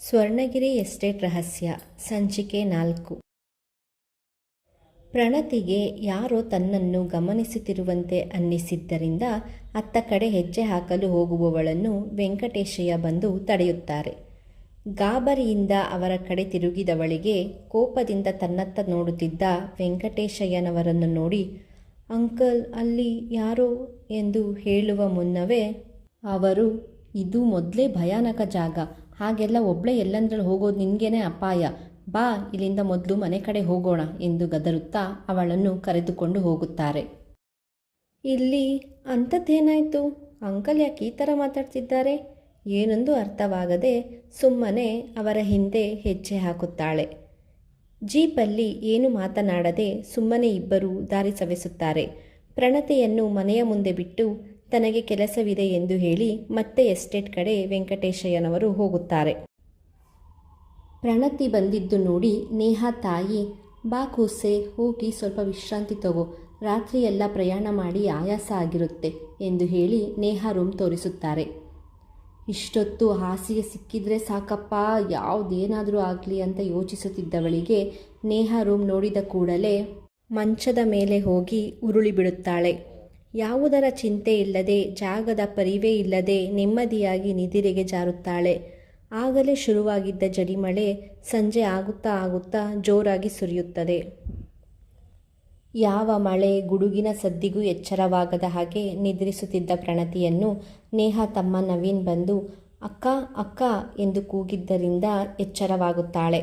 ಸ್ವರ್ಣಗಿರಿ estate ರಹಸ್ಯ, ಸಂಚಿಕೆ ನಾಲ್ಕು. ಪ್ರಣತಿಗೆ ಯಾರೋ ತನ್ನನ್ನು ಗಮನಿಸುತ್ತಿರುವಂತೆ ಅನ್ನಿಸಿದ್ದರಿಂದ ಅತ್ತ ಕಡೆ ಹೆಜ್ಜೆ ಹಾಕಲು ಹೋಗುವವಳನ್ನು ವೆಂಕಟೇಶಯ್ಯ ಬಂದು ತಡೆಯುತ್ತಾರೆ. ಗಾಬರಿಯಿಂದ ಅವರ ಕಡೆ ತಿರುಗಿದವಳಿಗೆ ಕೋಪದಿಂದ ತನ್ನತ್ತ ನೋಡುತ್ತಿದ್ದ ವೆಂಕಟೇಶಯ್ಯನವರನ್ನು ನೋಡಿ, ಅಂಕಲ್, ಅಲ್ಲಿ ಯಾರೋ? ಎಂದು ಹೇಳುವ ಮುನ್ನವೇ, ಅವರು, ಇದು ಮೊದಲೇ ಭಯಾನಕ ಜಾಗ. ಹಾಗೆಲ್ಲ ಒಬ್ಬಳೇ ಎಲ್ಲಂದ್ರಲ್ಲಿ ಹೋಗೋದು ನಿನಗೇನೆ ಅಪಾಯ. ಬಾ, ಇಲ್ಲಿಂದ ಮೊದಲು ಮನೆ ಕಡೆ ಹೋಗೋಣ ಎಂದು ಗದರುತ್ತಾ ಅವಳನ್ನು ಕರೆದುಕೊಂಡು ಹೋಗುತ್ತಾರೆ. ಇಲ್ಲಿ ಅಂಥದ್ದೇನಾಯಿತು ಅಂಕಲ್ ಯಾಕೆ ಈ ಥರ ಮಾತಾಡ್ತಿದ್ದಾರೆ? ಏನೊಂದು ಅರ್ಥವಾಗದೆ ಸುಮ್ಮನೆ ಅವರ ಹಿಂದೆ ಹೆಜ್ಜೆ ಹಾಕುತ್ತಾಳೆ. ಜೀಪಲ್ಲಿ ಏನು ಮಾತನಾಡದೆ ಸುಮ್ಮನೆ ಇಬ್ಬರು ದಾರಿ ಸವೆಸುತ್ತಾರೆ. ಪ್ರಣತೆಯನ್ನು ಮನೆಯ ಮುಂದೆ ಬಿಟ್ಟು ತನಗೆ ಕೆಲಸವಿದೆ ಎಂದು ಹೇಳಿ ಮತ್ತೆ ಎಸ್ಟೇಟ್ ಕಡೆ ವೆಂಕಟೇಶಯ್ಯನವರು ಹೋಗುತ್ತಾರೆ. ಪ್ರಣತಿ ಬಂದಿದ್ದು ನೋಡಿ ನೇಹಾ ತಾಯಿ, ಬಾ ಕೂಸೆ, ಹೋಗಿ ಸ್ವಲ್ಪ ವಿಶ್ರಾಂತಿ ತಗೋ, ರಾತ್ರಿಯೆಲ್ಲ ಪ್ರಯಾಣ ಮಾಡಿ ಆಯಾಸ ಆಗಿರುತ್ತೆ ಎಂದು ಹೇಳಿ ನೇಹಾ ರೂಮ್ ತೋರಿಸುತ್ತಾರೆ. ಇಷ್ಟೊತ್ತು ಹಾಸಿಗೆ ಸಿಕ್ಕಿದ್ರೆ ಸಾಕಪ್ಪ, ಯಾವುದೇನಾದರೂ ಆಗಲಿ ಅಂತ ಯೋಚಿಸುತ್ತಿದ್ದವಳಿಗೆ ನೇಹಾ ರೂಮ್ ನೋಡಿದ ಕೂಡಲೇ ಮಂಚದ ಮೇಲೆ ಹೋಗಿ ಉರುಳಿ ಬಿಡುತ್ತಾಳೆ ಯಾವುದರ ಚಿಂತೆ ಇಲ್ಲದೆ, ಜಾಗದ ಪರಿವೇ ಇಲ್ಲದೆ ನೆಮ್ಮದಿಯಾಗಿ ನಿದಿರೆಗೆ ಜಾರುತ್ತಾಳೆ. ಆಗಲೇ ಶುರುವಾಗಿದ್ದ ಜಡಿಮಳೆ ಸಂಜೆ ಆಗುತ್ತಾ ಆಗುತ್ತಾ ಜೋರಾಗಿ ಸುರಿಯುತ್ತದೆ. ಯಾವ ಮಳೆ ಗುಡುಗಿನ ಸದ್ದಿಗೂ ಎಚ್ಚರವಾಗದ ಹಾಗೆ ನಿದ್ರಿಸುತ್ತಿದ್ದ ಪ್ರಣತಿಯನ್ನು ನೇಹ ತಮ್ಮ ನವೀನ್ ಬಂದು, ಅಕ್ಕ ಅಕ್ಕ ಎಂದು ಕೂಗಿದ್ದರಿಂದ ಎಚ್ಚರವಾಗುತ್ತಾಳೆ.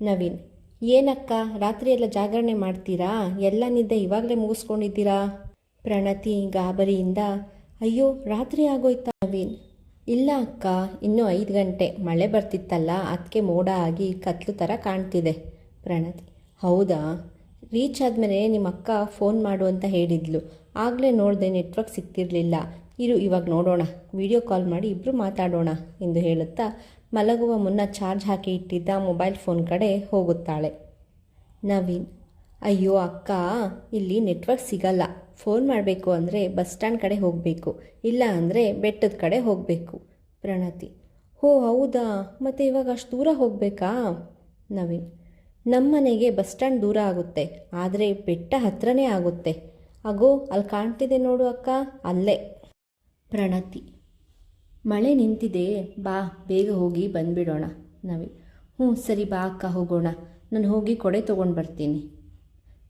ನವೀನ್, ಏನಕ್ಕ, ರಾತ್ರಿಯೆಲ್ಲ ಜಾಗರಣೆ ಮಾಡ್ತೀರಾ? ಎಲ್ಲ ನಿದ್ದೆ ಇವಾಗಲೇ ಮುಗಿಸ್ಕೊಂಡಿದ್ದೀರಾ? ಪ್ರಣತಿ ಗಾಬರಿಯಿಂದ, ಅಯ್ಯೋ, ರಾತ್ರಿ ಆಗೋಯ್ತಾ ನವೀನ್? ಇಲ್ಲ ಅಕ್ಕ, ಇನ್ನೂ ಐದು ಗಂಟೆ. ಮಳೆ ಬರ್ತಿತ್ತಲ್ಲ ಅದಕ್ಕೆ ಮೋಡ ಆಗಿ ಕತ್ಲು ಥರ ಕಾಣ್ತಿದೆ. ಪ್ರಣತಿ, ಹೌದಾ? ರೀಚ್ ಆದಮೇಲೆ ನಿಮ್ಮ ಅಕ್ಕ ಫೋನ್ ಮಾಡು ಅಂತ ಹೇಳಿದ್ಲು. ಆಗಲೇ ನೋಡಿದೆ ನೆಟ್ವರ್ಕ್ ಸಿಗ್ತಿರಲಿಲ್ಲ ಇರು, ಇವಾಗ ನೋಡೋಣ. ವಿಡಿಯೋ ಕಾಲ್ ಮಾಡಿ ಇಬ್ಬರು ಮಾತಾಡೋಣ, ಎಂದು ಹೇಳುತ್ತಾ ಮಲಗುವ ಮುನ್ನ ಚಾರ್ಜ್ ಹಾಕಿ ಇಟ್ಟಿದ್ದ ಮೊಬೈಲ್ ಫೋನ್ ಕಡೆ ಹೋಗುತ್ತಾಳೆ. ನವೀನ್ ಅಯ್ಯೋ ಅಕ್ಕ, ಇಲ್ಲಿ ನೆಟ್ವರ್ಕ್ ಸಿಗಲ್ಲ. ಫೋನ್ ಮಾಡಬೇಕು ಅಂದರೆ ಬಸ್ ಸ್ಟ್ಯಾಂಡ್ ಕಡೆ ಹೋಗಬೇಕು, ಇಲ್ಲ ಅಂದರೆ ಬೆಟ್ಟದ ಕಡೆ ಹೋಗಬೇಕು. ಪ್ರಣತಿ, ಹೋ ಹೌದಾ? ಮತ್ತು ಇವಾಗ ಅಷ್ಟು ದೂರ ಹೋಗಬೇಕಾ? ನವೀನ್ ನಮ್ಮನೆಗೆ ಬಸ್ ಸ್ಟ್ಯಾಂಡ್ ದೂರ ಆಗುತ್ತೆ, ಆದರೆ ಬೆಟ್ಟ ಹತ್ರನೇ ಆಗುತ್ತೆ. ಅಗೋ, ಅಲ್ಲಿ ಕಾಣ್ತಿದೆ ನೋಡು ಅಕ್ಕ, ಅಲ್ಲೇ. ಪ್ರಣತಿ, ಮಳೆ ನಿಂತಿದೆ, ಬಾ, ಬೇಗ ಹೋಗಿ ಬಂದುಬಿಡೋಣ. ನವೀನ್, ಹ್ಞೂ, ಸರಿ ಬಾ ಅಕ್ಕ, ಹೋಗೋಣ. ನಾನು ಹೋಗಿ ಕೊಡೆ ತೊಗೊಂಡು ಬರ್ತೀನಿ.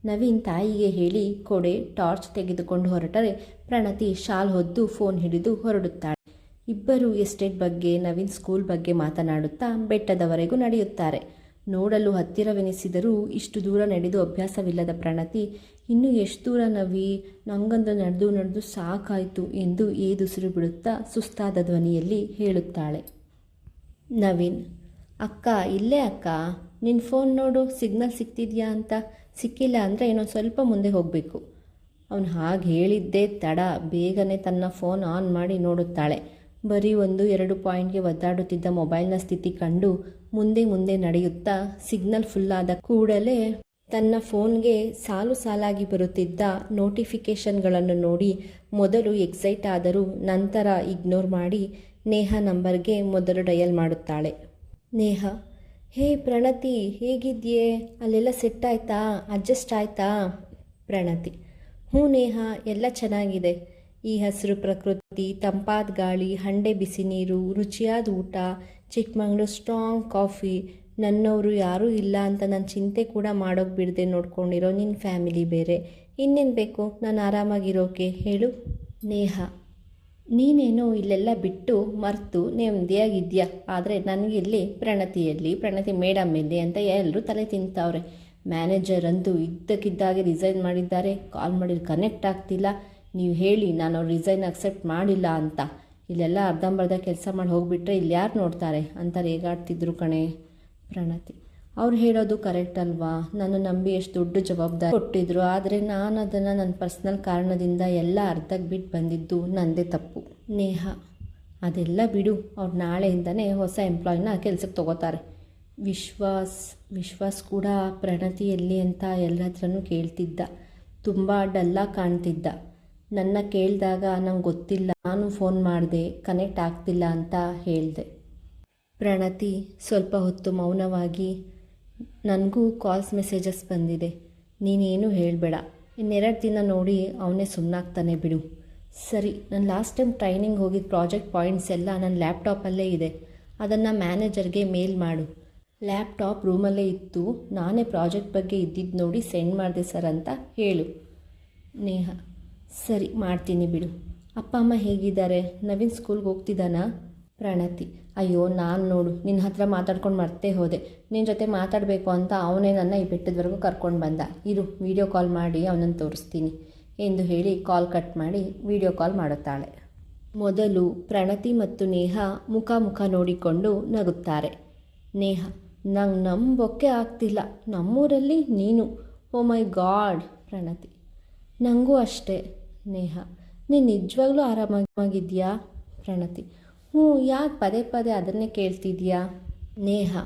ನವೀನ್ ತಾಯಿಗೆ ಹೇಳಿ ಕೊಡೆ ಟಾರ್ಚ್ ತೆಗೆದುಕೊಂಡು ಹೊರಟರೆ ಪ್ರಣತಿ ಶಾಲ್ ಹೊದ್ದು ಫೋನ್ ಹಿಡಿದು ಹೊರಡುತ್ತಾಳೆ. ಇಬ್ಬರು ಎಸ್ಟೇಟ್ ಬಗ್ಗೆ, ನವೀನ್ ಸ್ಕೂಲ್ ಬಗ್ಗೆ ಮಾತನಾಡುತ್ತಾ ಬೆಟ್ಟದವರೆಗೂ ನಡೆಯುತ್ತಾರೆ. ನೋಡಲು ಹತ್ತಿರವೆನಿಸಿದರೂ ಇಷ್ಟು ದೂರ ನಡೆದು ಅಭ್ಯಾಸವಿಲ್ಲದ ಪ್ರಣತಿ, ಇನ್ನೂ ಎಷ್ಟು ದೂರ ನವಿ? ನಂಗಂದು ನಡೆದು ನಡೆದು ಸಾಕಾಯಿತು ಎಂದು ಏದುಸಿರು ಬಿಡುತ್ತಾ ಸುಸ್ತಾದ ಧ್ವನಿಯಲ್ಲಿ ಹೇಳುತ್ತಾಳೆ. ನವೀನ್, ಅಕ್ಕ, ಇಲ್ಲೇ ಅಕ್ಕ ನಿನ್ನ ಫೋನ್ ನೋಡು, ಸಿಗ್ನಲ್ ಸಿಗ್ತಿದ್ಯಾ ಅಂತ? ಸಿಕ್ಕಿಲ್ಲ ಅಂದರೆ ಇನ್ನೊಂದು ಸ್ವಲ್ಪ ಮುಂದೆ ಹೋಗಬೇಕು. ಅವನು ಹಾಗೆ ಹೇಳಿದ್ದೇ ತಡ. ಬೇಗನೆ ತನ್ನ ಫೋನ್ ಆನ್ ಮಾಡಿ ನೋಡುತ್ತಾಳೆ. ಬರೀ ಒಂದು ಎರಡು ಪಾಯಿಂಟ್ಗೆ ಒದ್ದಾಡುತ್ತಿದ್ದ ಮೊಬೈಲ್ನ ಸ್ಥಿತಿ ಕಂಡು ಮುಂದೆ ಮುಂದೆ ನಡೆಯುತ್ತಾ ಸಿಗ್ನಲ್ ಫುಲ್ಲಾದ ಕೂಡಲೇ ತನ್ನ ಫೋನ್ಗೆ ಸಾಲು ಸಾಲಾಗಿ ಬರುತ್ತಿದ್ದ ನೋಟಿಫಿಕೇಷನ್ಗಳನ್ನು ನೋಡಿ ಮೊದಲು ಎಕ್ಸೈಟ್ ಆದರೂ ನಂತರ ಇಗ್ನೋರ್ ಮಾಡಿ ನೇಹ ನಂಬರ್ಗೆ ಮೊದಲು ಡಯಲ್ ಮಾಡುತ್ತಾಳೆ. ನೇಹ ಹೇ ಪ್ರಣತಿ, ಹೇಗಿದ್ಯೆ? ಅಲ್ಲೆಲ್ಲ ಸೆಟ್ ಆಯ್ತಾ? ಅಡ್ಜಸ್ಟ್ ಆಯ್ತಾ? ಪ್ರಣತಿ. ಹ್ಞೂ ನೇಹ, ಎಲ್ಲ ಚೆನ್ನಾಗಿದೆ. ಈ ಹಸಿರು ಪ್ರಕೃತಿ, ತಂಪಾದ ಗಾಳಿ, ಹಂಡೆ ಬಿಸಿ ನೀರು, ರುಚಿಯಾದ ಊಟ, ಚಿಕ್ಕಮಗಳೂರು ಸ್ಟ್ರಾಂಗ್ ಕಾಫಿ ನನ್ನವರು ಯಾರೂ ಇಲ್ಲ ಅಂತ ನಾನು ಚಿಂತೆ ಕೂಡ ಮಾಡೋಕೆ ಬಿಡದೆ ನೋಡ್ಕೊಂಡಿರೋ ನಿನ್ನ ಫ್ಯಾಮಿಲಿ ಬೇರೆ. ಇನ್ನೇನು ಬೇಕು? ನಾನು ಆರಾಮಾಗಿರೋಕೆ ಹೇಳು. ನೇಹ. ನೀನೇನು ಇಲ್ಲೆಲ್ಲ ಬಿಟ್ಟು ಮರೆತು ನೆಮ್ಮದಿಯಾಗಿದ್ಯಾ ಆದರೆ ನನಗಿಲ್ಲಿ ಪ್ರಣತಿಯಲ್ಲಿ ಪ್ರಣತಿ ಮೇಡಮ್ ಇಲ್ಲಿ ಅಂತ ಎಲ್ಲರೂ ತಲೆ ತಿಂತಾವ್ರೆ. ಮ್ಯಾನೇಜರ್ ಅಂತೂ ಇದ್ದಕ್ಕಿದ್ದಾಗೆ ರಿಸೈನ್ ಮಾಡಿದ್ದಾರೆ. ಕಾಲ್ ಮಾಡಿದ್ರೆ ಕನೆಕ್ಟ್ ಆಗ್ತಿಲ್ಲ. ನೀವು ಹೇಳಿ, ನಾನು ಅವ್ರು ರಿಸೈನ್ ಅಕ್ಸೆಪ್ಟ್ ಮಾಡಿಲ್ಲ ಅಂತ. ಇಲ್ಲೆಲ್ಲ ಅರ್ಧಂಬರ್ಧ ಕೆಲಸ ಮಾಡಿ ಹೋಗಿಬಿಟ್ರೆ ಇಲ್ಲಿ ಯಾರು ನೋಡ್ತಾರೆ? ಅಂತ ರೇಗಾಡ್ತಿದ್ರು ಕಣೆ ಪ್ರಣತಿ. ಅವ್ರು ಹೇಳೋದು ಕರೆಕ್ಟ್ ಅಲ್ವಾ? ನಾನು ನಂಬಿ ಎಷ್ಟು ದೊಡ್ಡ ಜವಾಬ್ದಾರಿ ಕೊಟ್ಟಿದ್ರು, ಆದರೆ ನಾನು ಅದನ್ನು ನನ್ನ ಪರ್ಸ್ನಲ್ ಕಾರಣದಿಂದ ಎಲ್ಲ ಅರ್ಧಕ್ಕೆ ಬಿಟ್ಟು ಬಂದಿದ್ದು ನನ್ನದೇ ತಪ್ಪು. ನೇಹ, ಅದೆಲ್ಲ ಬಿಡು. ಅವ್ರು ನಾಳೆಯಿಂದನೇ ಹೊಸ ಎಂಪ್ಲಾಯಿನ ಕೆಲಸಕ್ಕೆ ತಗೋತಾರೆ. ವಿಶ್ವಾಸ್ ವಿಶ್ವಾಸ್ ಕೂಡ ಪ್ರಣತಿಯಲ್ಲಿ ಅಂತ ಎಲ್ಲ ಹತ್ರನೂ ಕೇಳ್ತಿದ್ದ. ತುಂಬ ಡಲ್ಲಾಗಿ ಕಾಣ್ತಿದ್ದ. ನನ್ನ ಕೇಳಿದಾಗ ನಂಗೆ ಗೊತ್ತಿಲ್ಲ, ನಾನು ಫೋನ್ ಮಾಡಿದೆ ಕನೆಕ್ಟ್ ಆಗ್ತಿಲ್ಲ ಅಂತ ಹೇಳಿದೆ. ಪ್ರಣತಿ ಸ್ವಲ್ಪ ಹೊತ್ತು ಮೌನವಾಗಿ ನನಗೂ ಕಾಲ್ಸ್ ಮೆಸೇಜಸ್ ಬಂದಿದೆ. ನೀನೇನು ಹೇಳಬೇಡ. ಇನ್ನೆರಡು ದಿನ ನೋಡಿ ಅವನೇ ಸುಮ್ಮನಾಗ್ತಾನೆ ಬಿಡು. ಸರಿ, ನಾನು ಲಾಸ್ಟ್ ಟೈಮ್ ಟ್ರೈನಿಂಗ್ ಹೋಗಿದ್ದ ಪ್ರಾಜೆಕ್ಟ್ ಪಾಯಿಂಟ್ಸ್ ಎಲ್ಲ ನನ್ನ ಲ್ಯಾಪ್ಟಾಪಲ್ಲೇ ಇದೆ. ಅದನ್ನು ಮ್ಯಾನೇಜರ್ಗೆ ಮೇಲ್ ಮಾಡು. ಲ್ಯಾಪ್ಟಾಪ್ ರೂಮಲ್ಲೇ ಇತ್ತು. ನಾನೇ ಪ್ರಾಜೆಕ್ಟ್ ಬಗ್ಗೆ ಇದ್ದಿದ್ದು ನೋಡಿ ಸೆಂಡ್ ಮಾಡಿದೆ ಸರ್ ಅಂತ ಹೇಳು. ನೇಹ, ಸರಿ, ಮಾಡ್ತೀನಿ ಬಿಡು. ಅಪ್ಪ, ಅಮ್ಮ ಹೇಗಿದ್ದಾರೆ? ನವೀನ್ ಸ್ಕೂಲ್ಗೆ ಹೋಗ್ತಿದ್ದಾನಾ? ಪ್ರಣತಿ ಅಯ್ಯೋ, ನಾನು ನೋಡು ನಿನ್ನ ಹತ್ರ ಮಾತಾಡ್ಕೊಂಡು ಮರ್ತೇ ಹೋದೆ. ನಿನ್ನ ಜೊತೆ ಮಾತಾಡಬೇಕು ಅಂತ ಅವನೇ ನನ್ನ ಈ ಬೆಟ್ಟದವರೆಗೂ ಕರ್ಕೊಂಡು ಬಂದ. ಇರು ವಿಡಿಯೋ ಕಾಲ್ ಮಾಡಿ ಅವನನ್ನು ತೋರಿಸ್ತೀನಿ ಎಂದು ಹೇಳಿ ಕಾಲ್ ಕಟ್ ಮಾಡಿ ವಿಡಿಯೋ ಕಾಲ್ ಮಾಡುತ್ತಾಳೆ. ಮೊದಲು ಪ್ರಣತಿ ಮತ್ತು ನೇಹ ಮುಖ ಮುಖ ನೋಡಿಕೊಂಡು ನಗುತ್ತಾರೆ. ನೇಹ, ನಂಗೆ ನಂಬೋಕ್ಕೆ ಆಗ್ತಿಲ್ಲ. ನಮ್ಮೂರಲ್ಲಿ ನೀನು. Oh my god, Pranati. ನನಗೂ ಅಷ್ಟೇ. ನೇಹ, ನೀನು ನಿಜವಾಗ್ಲೂ ಆರಾಮಾಗಿದೆಯಾ? ಪ್ರಣತಿ ಹ್ಞೂ, ಯಾಕೆ ಪದೇ ಪದೇ ಅದನ್ನೇ ಕೇಳ್ತಿದ್ಯಾ? ನೇಹ.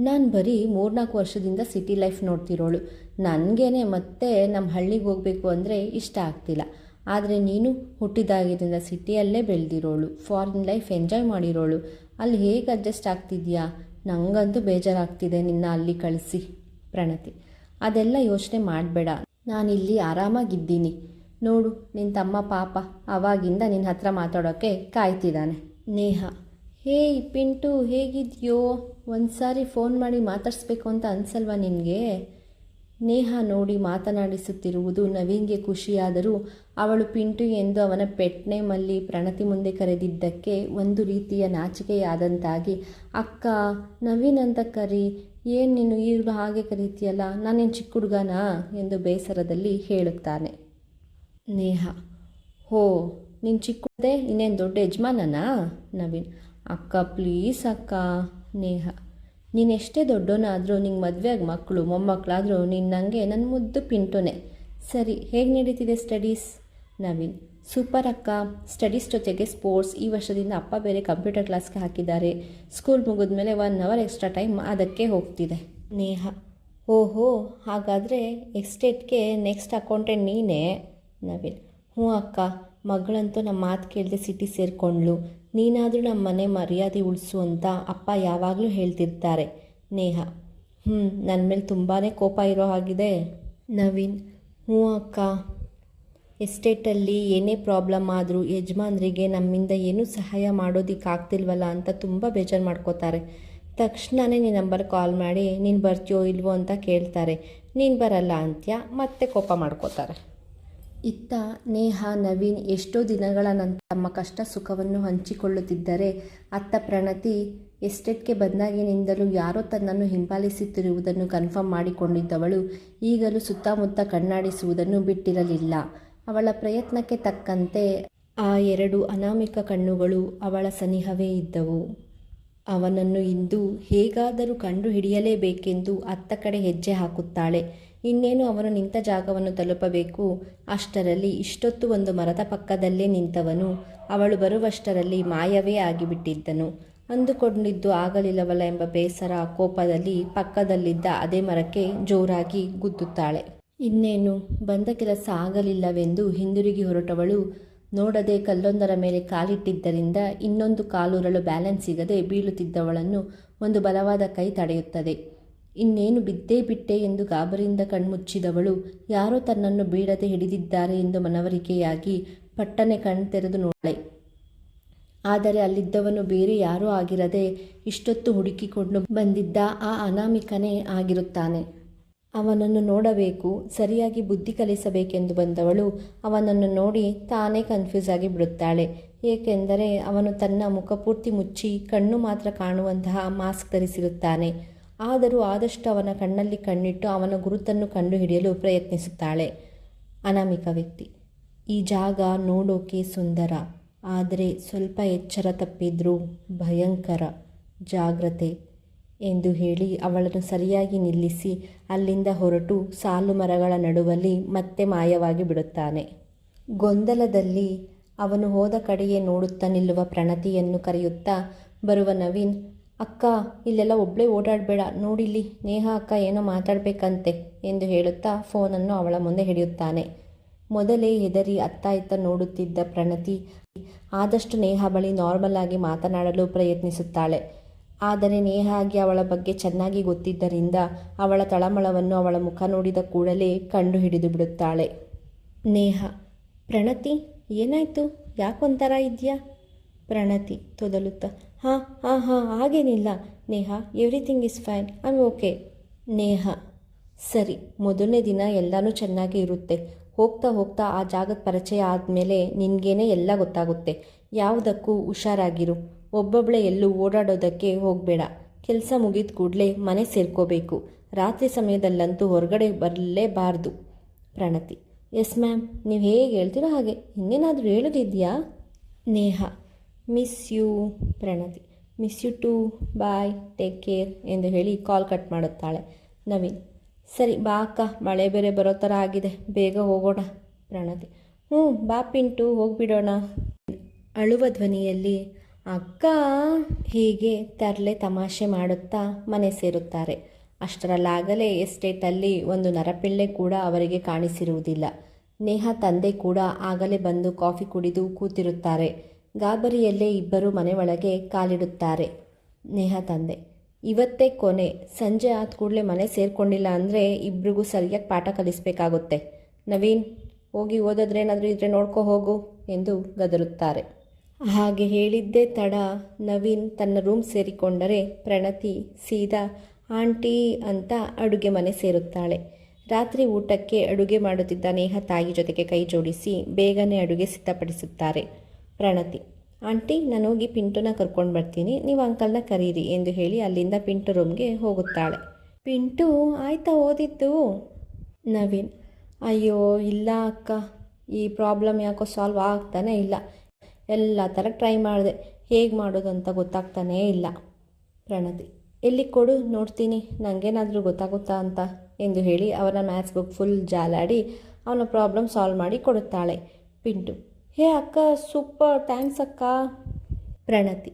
ನಾನು ಬರೀ ಮೂರ್ನಾಲ್ಕು ವರ್ಷದಿಂದ ಸಿಟಿ ಲೈಫ್ ನೋಡ್ತಿರೋಳು. ನನಗೇನೆ ಮತ್ತೆ ನಮ್ಮ ಹಳ್ಳಿಗೆ ಹೋಗಬೇಕು ಅಂದರೆ ಇಷ್ಟ ಆಗ್ತಿಲ್ಲ. ಆದರೆ ನೀನು ಹುಟ್ಟಿದಾಗಿದ್ದರಿಂದ ಸಿಟಿಯಲ್ಲೇ ಬೆಳೆದಿರೋಳು. ಫಾರಿನ್ ಲೈಫ್ ಎಂಜಾಯ್ ಮಾಡಿರೋಳು. ಅಲ್ಲಿ ಹೇಗೆ ಅಡ್ಜಸ್ಟ್ ಆಗ್ತಿದ್ಯಾ? ನನಗಂತೂ ಬೇಜಾರಾಗ್ತಿದೆ ನಿನ್ನ ಅಲ್ಲಿ ಕಳಿಸಿ ಪ್ರಣತಿ. ಅದೆಲ್ಲ ಯೋಚನೆ ಮಾಡಬೇಡ. ನಾನಿಲ್ಲಿ ಆರಾಮಾಗಿದ್ದೀನಿ. ನೋಡು ನಿನ್ನ ತಮ್ಮ ಪಾಪ ಅವಾಗಿಂದ ನಿನ್ನ ಹತ್ರ ಮಾತಾಡೋಕ್ಕೆ ಕಾಯ್ತಿದ್ದಾನೆ ನೇಹ, ಹೇ ಪಿಂಟು ಹೇಗಿದೆಯೋ? ಒಂದು ಸಾರಿ ಫೋನ್ ಮಾಡಿ ಮಾತಾಡಿಸ್ಬೇಕು ಅಂತ ಅನ್ಸಲ್ವಾ ನಿನಗೆ? ನೇಹ ನೋಡಿ ಮಾತನಾಡಿಸುತ್ತಿರುವುದು ನವೀನ್ಗೆ ಖುಷಿಯಾದರೂ ಅವಳು ಪಿಂಟು ಎಂದು ಅವನ ಪೆಟ್ನೇಮಲ್ಲಿ ಪ್ರಣತಿ ಮುಂದೆ ಕರೆದಿದ್ದಕ್ಕೆ ಒಂದು ರೀತಿಯ ನಾಚಿಕೆಯಾದಂತಾಗಿ, ಅಕ್ಕ, ನವೀನ್ ಅಂತ ಕರಿ, ಏನು ನೀನು ಈಗಲೂ ಹಾಗೆ ಕರೀತೀಯಲ್ಲ? ನಾನೇನು ಚಿಕ್ಕ ಹುಡುಗನಾ? ಎಂದು ಬೇಸರದಲ್ಲಿ ಹೇಳುತ್ತಾನೆ. ನೇಹ, ಹೋ ನೀನು ಚಿಕ್ಕದೆ ಇನ್ನೇನು ದೊಡ್ಡ ಯಜಮಾನನಾ? ನವೀನ್. ಅಕ್ಕ ಪ್ಲೀಸ್ ಅಕ್ಕ, ನೇಹ. ನೀನು ಎಷ್ಟೇ ದೊಡ್ಡೋನಾದರೂ ನಿಂಗೆ ಮದುವೆಯಾಗಿ ಮಕ್ಕಳು ಮೊಮ್ಮಕ್ಕಳಾದರೂ ನೀನು ನನಗೆ ನನ್ನ ಮುದ್ದು ಪಿಂಟೋನೆ. ಸರಿ, ಹೇಗೆ ನಡೀತಿದೆ ಸ್ಟಡೀಸ್ ನವೀನ್. ಸೂಪರ್ ಅಕ್ಕ. ಸ್ಟಡೀಸ್ ಜೊತೆಗೆ ಸ್ಪೋರ್ಟ್ಸ್ ಈ ವರ್ಷದಿಂದ ಅಪ್ಪ ಬೇರೆ ಕಂಪ್ಯೂಟರ್ ಕ್ಲಾಸ್ಗೆ ಹಾಕಿದ್ದಾರೆ. ಸ್ಕೂಲ್ ಮುಗಿದ್ಮೇಲೆ ಒನ್ ಅವರ್ ಎಕ್ಸ್ಟ್ರಾ ಟೈಮ್ ಅದಕ್ಕೆ ಹೋಗ್ತಿದೆ. ನೇಹ. ಓಹೋ, ಹಾಗಾದರೆ ಎಕ್ಸ್ಟೇಟ್ಗೆ ನೆಕ್ಸ್ಟ್ ಅಕೌಂಟೆಂಟ್ ನೀನೇ? ನವೀನ್. ಹ್ಞೂ ಅಕ್ಕ. ಮಗಳಂತೂ ನಮ್ಮ ಮಾತು ಕೇಳದೆ ಸಿಟಿ ಸೇರಿಕೊಂಡ್ಳು. ನೀನಾದರೂ ನಮ್ಮ ಮನೆ ಮರ್ಯಾದೆ ಉಳಿಸು ಅಂತ ಅಪ್ಪ ಯಾವಾಗಲೂ ಹೇಳ್ತಿರ್ತಾರೆ. ನೇಹ. ಹ್ಞೂ ನನ್ನ ಮೇಲೆ ತುಂಬಾ ಕೋಪ ಇರೋ ಹಾಗಿದೆ. ನವೀನ್. ಹ್ಞೂ ಅಕ್ಕ. ಎಸ್ಟೇಟಲ್ಲಿ ಏನೇ ಪ್ರಾಬ್ಲಮ್ ಆದರೂ ಯಜಮಾನ್ರಿಗೆ ನಮ್ಮಿಂದ ಏನೂ ಸಹಾಯ ಮಾಡೋದಕ್ಕಾಗ್ತಿಲ್ವಲ್ಲ ಅಂತ ತುಂಬ ಬೇಜಾರು ಮಾಡ್ಕೋತಾರೆ. ತಕ್ಷಣವೇ ನೀನು ನಂಬರ್ ಕಾಲ್ ಮಾಡಿ, ನೀನು ಬರ್ತೀಯೋ ಇಲ್ವೋ ಅಂತ ಕೇಳ್ತಾರೆ. ನೀನು ಬರಲ್ಲ ಅಂತ್ಯ, ಮತ್ತೆ ಕೋಪ ಮಾಡ್ಕೋತಾರೆ. ಇತ್ತ ನೇಹ ನವೀನ್ ಎಷ್ಟೋ ದಿನಗಳ ನಂತರ ತಮ್ಮ ಕಷ್ಟ ಸುಖವನ್ನು ಹಂಚಿಕೊಳ್ಳುತ್ತಿದ್ದರೆ ಅತ್ತ ಪ್ರಣತಿ ಎಸ್ಟೇಟ್ಗೆ ಬಂದಾಗಿನಿಂದಲೂ ಯಾರೋ ತನ್ನನ್ನು ಹಿಂಬಾಲಿಸುತ್ತಿರುವುದನ್ನು ಕನ್ಫರ್ಮ್ ಮಾಡಿಕೊಂಡಿದ್ದವಳು ಈಗಲೂ ಸುತ್ತಮುತ್ತ ಕಣ್ಣಾಡಿಸುವುದನ್ನು ಬಿಟ್ಟಿರಲಿಲ್ಲ. ಅವಳ ಪ್ರಯತ್ನಕ್ಕೆ ತಕ್ಕಂತೆ ಆ ಎರಡು ಅನಾಮಿಕ ಕಣ್ಣುಗಳು ಅವಳ ಸನಿಹವೇ ಇದ್ದವು. ಅವನನ್ನು ಇಂದು ಹೇಗಾದರೂ ಕಂಡು ಹಿಡಿಯಲೇಬೇಕೆಂದು ಅತ್ತ ಕಡೆ ಹೆಜ್ಜೆ ಹಾಕುತ್ತಾಳೆ. ಇನ್ನೇನು ಅವನು ನಿಂತ ಜಾಗವನ್ನು ತಲುಪಬೇಕು? ಅಷ್ಟರಲ್ಲಿ ಇಷ್ಟೊತ್ತು ಒಂದು ಮರದ ಪಕ್ಕದಲ್ಲೇ ನಿಂತವನು. ಅವಳು ಬರುವಷ್ಟರಲ್ಲಿ ಮಾಯವೇ ಆಗಿಬಿಟ್ಟಿದ್ದನು. ಅಂದುಕೊಂಡಿದ್ದು ಆಗಲಿಲ್ಲವಲ್ಲ ಎಂಬ ಬೇಸರ ಕೋಪದಲ್ಲಿ ಪಕ್ಕದಲ್ಲಿದ್ದ ಅದೇ ಮರಕ್ಕೆ ಜೋರಾಗಿ ಗುದ್ದುತ್ತಾಳೆ. ಇನ್ನೇನು? ಬಂದ ಕೆಲಸ ಆಗಲಿಲ್ಲವೆಂದು ಹಿಂದಿರುಗಿ ಹೊರಟವಳು. ನೋಡದೆ ಕಲ್ಲೊಂದರ ಮೇಲೆ ಕಾಲಿಟ್ಟಿದ್ದರಿಂದ ಇನ್ನೊಂದು ಕಾಲೂರಲು ಬ್ಯಾಲೆನ್ಸ್ ಸಿಗದೆ ಬೀಳುತ್ತಿದ್ದವಳನ್ನು ಒಂದು ಬಲವಾದ ಕೈ ತಡೆಯುತ್ತದೆ. ಇನ್ನೇನು ಬಿದ್ದೇ ಬಿಟ್ಟೆ ಎಂದು ಗಾಬರಿಯಿಂದ ಕಣ್ಮುಚ್ಚಿದವಳು, ಯಾರೋ ತನ್ನನ್ನು ಬೀಳದೆ ಹಿಡಿದಿದ್ದಾರೆ ಎಂದು ಮನವರಿಕೆಯಾಗಿ ಪಟ್ಟನೆ ಕಣ್ತೆರೆದು ನೋಡಳೆ. ಆದರೆ ಅಲ್ಲಿದ್ದವನು ಬೇರೆ ಯಾರೂ ಆಗಿರದೆ ಇಷ್ಟೊತ್ತು ಹುಡುಕಿಕೊಂಡು ಬಂದಿದ್ದ ಆ ಅನಾಮಿಕನೇ ಆಗಿರುತ್ತಾನೆ. ಅವನನ್ನು ನೋಡಬೇಕು, ಸರಿಯಾಗಿ ಬುದ್ಧಿ ಕಲಿಸಬೇಕೆಂದು ಬಂದವಳು ಅವನನ್ನು ನೋಡಿ ತಾನೇ ಕನ್ಫ್ಯೂಸ್ ಆಗಿ ಬಿಡುತ್ತಾಳೆ. ಏಕೆಂದರೆ ಅವನು ತನ್ನ ಮುಖಪೂರ್ತಿ ಮುಚ್ಚಿ ಕಣ್ಣು ಮಾತ್ರ ಕಾಣುವಂತಹ ಮಾಸ್ಕ್ ಧರಿಸಿರುತ್ತಾನೆ. ಆದರೂ ಆದಷ್ಟು ಅವನ ಕಣ್ಣಲ್ಲಿ ಕಣ್ಣಿಟ್ಟು ಅವನ ಗುರುತನ್ನು ಕಂಡುಹಿಡಿಯಲು ಪ್ರಯತ್ನಿಸುತ್ತಾಳೆ. ಅನಾಮಿಕ ವ್ಯಕ್ತಿ. ಈ ಜಾಗ ನೋಡೋಕೆ ಸುಂದರ, ಆದರೆ ಸ್ವಲ್ಪ ಎಚ್ಚರ ತಪ್ಪಿದ್ರೂ ಭಯಂಕರ ಜಾಗ್ರತೆ ಎಂದು ಹೇಳಿ ಅವಳನ್ನು ಸರಿಯಾಗಿ ನಿಲ್ಲಿಸಿ ಅಲ್ಲಿಂದ ಹೊರಟು ಸಾಲು ಮರಗಳ ನಡುವಲ್ಲಿ ಮತ್ತೆ ಮಾಯವಾಗಿ ಬಿಡುತ್ತಾನೆ. ಗೊಂದಲದಲ್ಲಿ ಅವನು ಹೋದ ಕಡೆಯೇ ನೋಡುತ್ತಾ ನಿಲ್ಲುವ ಪ್ರಣತಿಯನ್ನು ಕರೆಯುತ್ತಾ ಬರುವ ನವೀನ್ ಅಕ್ಕ, ಇಲ್ಲೆಲ್ಲ ಒಬ್ಬಳೇ ಓಡಾಡಬೇಡ. ನೋಡಿಲ್ಲಿ, ನೇಹ ಅಕ್ಕ ಏನೋ ಮಾತಾಡಬೇಕಂತೆ ಎಂದು ಹೇಳುತ್ತಾ ಫೋನನ್ನು ಅವಳ ಮುಂದೆ ಹಿಡಿಯುತ್ತಾನೆ. ಮೊದಲೇ ಹೆದರಿ ಅತ್ತ ಇತ್ತ ನೋಡುತ್ತಿದ್ದ ಪ್ರಣತಿ ಆದಷ್ಟು ನೇಹ ಬಳಿ ನಾರ್ಮಲ್ ಆಗಿ ಮಾತನಾಡಲು ಪ್ರಯತ್ನಿಸುತ್ತಾಳೆ. ಆದರೆ ನೇಹಾಗೆ ಅವಳ ಬಗ್ಗೆ ಚೆನ್ನಾಗಿ ಗೊತ್ತಿದ್ದರಿಂದ ಅವಳ ತಳಮಳವನ್ನು ಅವಳ ಮುಖ ನೋಡಿದ ಕೂಡಲೇ ಕಂಡು ಹಿಡಿದು ಬಿಡುತ್ತಾಳೆ. ನೇಹ, ಪ್ರಣತಿ, ಏನಾಯಿತು? ಯಾಕೊಂಥರ ಇದೆಯಾ? ಪ್ರಣತಿ ತೊದಲುತ್ತಾ, ಹಾಂ ಹಾಂ ಹಾಂ, ಹಾಗೇನಿಲ್ಲ. Neha everything is fine I okay Neha, ಸರಿ. ಮೊದಲನೇ ದಿನ ಎಲ್ಲನೂ ಚೆನ್ನಾಗಿ ಇರುತ್ತೆ. ಹೋಗ್ತಾ ಹೋಗ್ತಾ ಆ ಜಾಗದ ಪರಿಚಯ ಆದಮೇಲೆ ನಿನಗೇನೆ ಎಲ್ಲ ಗೊತ್ತಾಗುತ್ತೆ. ಯಾವುದಕ್ಕೂ ಹುಷಾರಾಗಿರು. ಒಬ್ಬೊಬ್ಬಳೆ ಎಲ್ಲೂ ಓಡಾಡೋದಕ್ಕೆ ಹೋಗಬೇಡ. ಕೆಲಸ ಮುಗಿದ ಕೂಡಲೇ ಮನೆ ಸೇರ್ಕೋಬೇಕು. ರಾತ್ರಿ ಸಮಯದಲ್ಲಂತೂ ಹೊರಗಡೆ ಬರಲೇಬಾರ್ದು. ಪ್ರಣತಿ ಎಸ್ ಮ್ಯಾಮ್ ನೀವು ಹೇಗೆ ಹೇಳ್ತೀರೋ ಹಾಗೆ. ಇನ್ನೇನಾದರೂ ಹೇಳೋದಿದೆಯಾ? Neha miss you Pranati. Miss you too bye take care ಎಂದು ಹೇಳಿ ಕಾಲ್ ಕಟ್ ಮಾಡುತ್ತಾಳೆ. ನವೀನ್, ಸರಿ, ಬಾ ಅಕ್ಕ, ಮಳೆ ಬೇರೆ ಬರೋ ಥರ ಆಗಿದೆ, ಬೇಗ ಹೋಗೋಣ, ಪ್ರಣತಿ. ಹ್ಞೂ, ಬಾ ಪಿಂಟು, ಹೋಗಿಬಿಡೋಣ. ಅಳುವ ಧ್ವನಿಯಲ್ಲಿ, ಅಕ್ಕ, ಹೀಗೆ ತರಲೆ ತಮಾಷೆ ಮಾಡುತ್ತಾ? ಮನೆ ಸೇರುತ್ತಾರೆ. ಅಷ್ಟರಲ್ಲಾಗಲೇ ಎಸ್ಟೇಟಲ್ಲಿ ಒಂದು ನರಪಿಳ್ಳೆ ಕೂಡ ಅವರಿಗೆ ಕಾಣಿಸಿರುವುದಿಲ್ಲ. ನೇಹ ತಂದೆ ಕೂಡ ಆಗಲೇ ಬಂದು ಕಾಫಿ ಕುಡಿದು ಕೂತಿರುತ್ತಾರೆ. ಗಾಬರಿಯಲ್ಲೇ ಇಬ್ಬರು ಮನೆ ಒಳಗೆ ಕಾಲಿಡುತ್ತಾರೆ. ನೇಹ ತಂದೆ. ಇವತ್ತೇ ಕೊನೆ. ಸಂಜೆ ಆದ ಕೂಡಲೇ ಮನೆ ಸೇರಿಕೊಂಡಿಲ್ಲ ಅಂದರೆ ಇಬ್ರಿಗೂ ಸರಿಯಾಗಿ ಪಾಠ ಕಲಿಸಬೇಕಾಗುತ್ತೆ. ನವೀನ್, ಹೋಗಿ ಓದೋದ್ರೇನಾದರೂ ಇದ್ರೆ ನೋಡ್ಕೊ ಹೋಗು ಎಂದು ಗದರುತ್ತಾರೆ. ಹಾಗೆ ಹೇಳಿದ್ದೇ ತಡ ನವೀನ್ ತನ್ನ ರೂಮ್ ಸೇರಿಕೊಂಡರೆ ಪ್ರಣತಿ, ಸೀದಾ, ಆಂಟಿ ಅಂತ ಅಡುಗೆ ಮನೆ ಸೇರುತ್ತಾಳೆ. ರಾತ್ರಿ ಊಟಕ್ಕೆ ಅಡುಗೆ ಮಾಡುತ್ತಿದ್ದ ನೇಹ ತಾಯಿ ಜೊತೆಗೆ ಕೈ ಜೋಡಿಸಿ ಬೇಗನೆ ಅಡುಗೆ ಸಿದ್ಧಪಡಿಸುತ್ತಾರೆ. ಪ್ರಣತಿ. ಆಂಟಿ, ನಾನು ಹೋಗಿ ಪಿಂಟುನ ಕರ್ಕೊಂಡು ಬರ್ತೀನಿ. ನೀವು ಅಂಕಲ್ನ ಕರೀರಿ ಎಂದು ಹೇಳಿ ಅಲ್ಲಿಂದ ಪಿಂಟು ರೂಮ್ಗೆ ಹೋಗುತ್ತಾಳೆ. ಪಿಂಟು, ಆಯ್ತಾ ಓದಿದ್ದು? ನವೀನ್. ಅಯ್ಯೋ, ಇಲ್ಲ ಅಕ್ಕ. ಈ ಪ್ರಾಬ್ಲಮ್ ಯಾಕೋ ಸಾಲ್ವ್ ಆಗ್ತಾನೆ ಇಲ್ಲ. ಎಲ್ಲ ಥರ ಟ್ರೈ ಮಾಡಿದೆ. ಹೇಗೆ ಮಾಡೋದು ಅಂತ ಗೊತ್ತಾಗ್ತಾನೇ ಇಲ್ಲ. ಪ್ರಣತಿ. ಎಲ್ಲಿ ಕೊಡು, ನೋಡ್ತೀನಿ. ನನಗೇನಾದರೂ ಗೊತ್ತಾಗುತ್ತಾ ಅಂತ ಎಂದು ಹೇಳಿ ಅವನ ಮ್ಯಾಥ್ಸ್ ಬುಕ್ ಫುಲ್ ಜಾಲಾಡಿ ಅವನ ಪ್ರಾಬ್ಲಮ್ ಸಾಲ್ವ್ ಮಾಡಿ ಕೊಡುತ್ತಾಳೆ ಪಿಂಟು. ಹೇ ಅಕ್ಕ ಸೂಪರ್ ಥ್ಯಾಂಕ್ಸ್ ಅಕ್ಕ. ಪ್ರಣತಿ,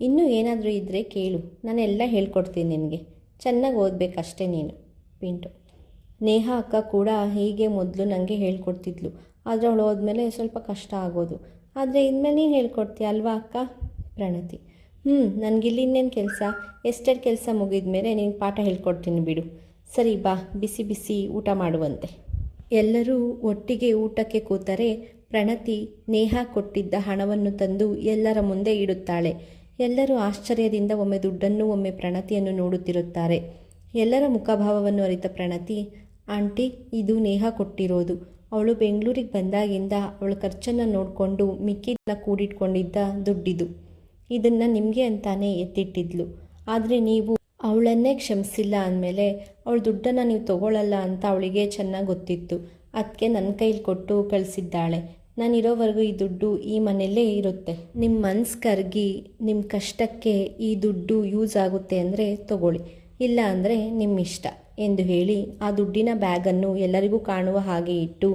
ಇನ್ನೂ ಏನಾದರೂ ಇದ್ದರೆ ಕೇಳು, ನಾನೆಲ್ಲ ಹೇಳ್ಕೊಡ್ತೀನಿ ನಿನಗೆ. ಚೆನ್ನಾಗಿ ಓದಬೇಕಷ್ಟೇ ನೀನು, ಪಿಂಟು. ನೇಹ ಅಕ್ಕ ಕೂಡ ಹೀಗೆ ಮೊದಲು ನನಗೆ ಹೇಳ್ಕೊಡ್ತಿದ್ಲು, ಆದರೆ ಅವಳು ಹೋದ್ಮೇಲೆ ಸ್ವಲ್ಪ ಕಷ್ಟ ಆಗೋದು. ಆದರೆ ಇನ್ಮೇಲೆ ನೀನು ಹೇಳ್ಕೊಡ್ತೀಯ ಅಲ್ವಾ ಅಕ್ಕ? ಪ್ರಣತಿ ಹ್ಞೂ ನನಗಿಲ್ಲಿ ಇನ್ನೇನು ಕೆಲಸ? ಎಷ್ಟೆಡ್ ಕೆಲಸ ಮುಗಿದ ಮೇಲೆ ನೀನು ಪಾಠ ಹೇಳ್ಕೊಡ್ತೀನಿ ಬಿಡು. ಸರಿ ಬಾ, ಬಿಸಿ ಬಿಸಿ ಊಟ ಮಾಡುವಂತೆ. ಎಲ್ಲರೂ ಒಟ್ಟಿಗೆ ಊಟಕ್ಕೆ ಕೂತರೆ ಪ್ರಣತಿ ನೇಹ ಕೊಟ್ಟಿದ್ದ ಹಣವನ್ನು ತಂದು ಎಲ್ಲರ ಮುಂದೆ ಇಡುತ್ತಾಳೆ. ಎಲ್ಲರೂ ಆಶ್ಚರ್ಯದಿಂದ ಒಮ್ಮೆ ದುಡ್ಡನ್ನು, ಒಮ್ಮೆ ಪ್ರಣತಿಯನ್ನು ನೋಡುತ್ತಿರುತ್ತಾರೆ. ಎಲ್ಲರ ಮುಖಭಾವವನ್ನು ಅರಿತ ಪ್ರಣತಿ, ಆಂಟಿ, ಇದು ನೇಹ ಕೊಟ್ಟಿರೋದು. ಅವಳು ಬೆಂಗಳೂರಿಗೆ ಬಂದಾಗಿಂದ ಅವಳ ಖರ್ಚನ್ನು ನೋಡಿಕೊಂಡು ಮಿಕ್ಕಿದ್ದೆಲ್ಲ ಕೂಡಿಟ್ಕೊಂಡಿದ್ದ ದುಡ್ಡಿದು. ಇದನ್ನು ನಿಮಗೆ ಅಂತಾನೆ ಎತ್ತಿಟ್ಟಿದ್ಲು. ಆದರೆ ನೀವು ಅವಳನ್ನೇ ಕ್ಷಮಿಸಿಲ್ಲ ಅಂದಮೇಲೆ ಅವಳು ದುಡ್ಡನ್ನು ನೀವು ತಗೊಳ್ಳಲ್ಲ ಅಂತ ಅವಳಿಗೆ ಚೆನ್ನಾಗಿ ಗೊತ್ತಿತ್ತು. ಅದಕ್ಕೆ ನನ್ನ ಕೈಲಿ ಕೊಟ್ಟು ಕಳಿಸಿದ್ದಾಳೆ. ನಾನಿರೋವರೆಗೂ ಈ ದುಡ್ಡು ಈ ಮನೆಯಲ್ಲೇ ಇರುತ್ತೆ. ನಿಮ್ಮ ಮನ್ಸು ಕರ್ಗಿ ನಿಮ್ಮ ಕಷ್ಟಕ್ಕೆ ಈ ದುಡ್ಡು ಯೂಸ್ ಆಗುತ್ತೆ ಅಂದರೆ ತಗೊಳ್ಳಿ. ಇಲ್ಲ ಅಂದರೆ ನಿಮ್ಮ ಇಷ್ಟ ಎಂದು ಹೇಳಿ ಆ ದುಡ್ಡಿನ ಬ್ಯಾಗನ್ನು ಎಲ್ಲರಿಗೂ ಕಾಣುವ ಹಾಗೆ ಇಟ್ಟು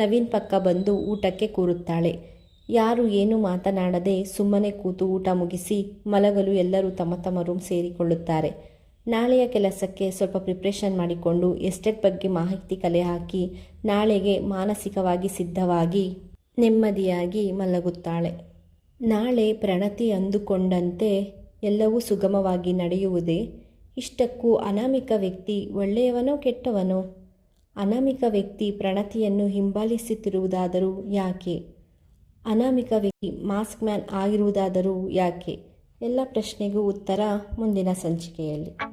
ನವೀನ್ ಪಕ್ಕ ಬಂದು ಊಟಕ್ಕೆ ಕೂರುತ್ತಾಳೆ. ಯಾರು ಏನು ಮಾತನಾಡದೆ ಸುಮ್ಮನೆ ಕೂತು ಊಟ ಮುಗಿಸಿ ಮಲಗಲು ಎಲ್ಲರೂ ತಮ್ಮ ತಮ್ಮ ರೂಮ್ ಸೇರಿಕೊಳ್ಳುತ್ತಾರೆ. ನಾಳೆಯ ಕೆಲಸಕ್ಕೆ ಸ್ವಲ್ಪ ಪ್ರಿಪ್ರೇಷನ್ ಮಾಡಿಕೊಂಡು ಎಸ್ಟೇಟ್ ಬಗ್ಗೆ ಮಾಹಿತಿ ಕಲೆ ಹಾಕಿ ನಾಳೆಗೆ ಮಾನಸಿಕವಾಗಿ ಸಿದ್ಧವಾಗಿ ನೆಮ್ಮದಿಯಾಗಿ ಮಲಗುತ್ತಾಳೆ. ನಾಳೆ ಪ್ರಣತಿ ಅಂದುಕೊಂಡಂತೆ ಎಲ್ಲವೂ ಸುಗಮವಾಗಿ ನಡೆಯುವುದೇ? ಇಷ್ಟಕ್ಕೂ ಅನಾಮಿಕ ವ್ಯಕ್ತಿ ಒಳ್ಳೆಯವನೋ ಕೆಟ್ಟವನೋ? ಅನಾಮಿಕ ವ್ಯಕ್ತಿ ಪ್ರಣತಿಯನ್ನು ಹಿಂಬಾಲಿಸುತ್ತಿರುವುದಾದರೂ ಯಾಕೆ? ಅನಾಮಿಕ ವ್ಯಕ್ತಿ ಮಾಸ್ಕ್ ಮ್ಯಾನ್ ಆಗಿರುವುದಾದರೂ ಯಾಕೆ? ಎಲ್ಲ ಪ್ರಶ್ನೆಗೂ ಉತ್ತರ ಮುಂದಿನ ಸಂಚಿಕೆಯಲ್ಲಿ.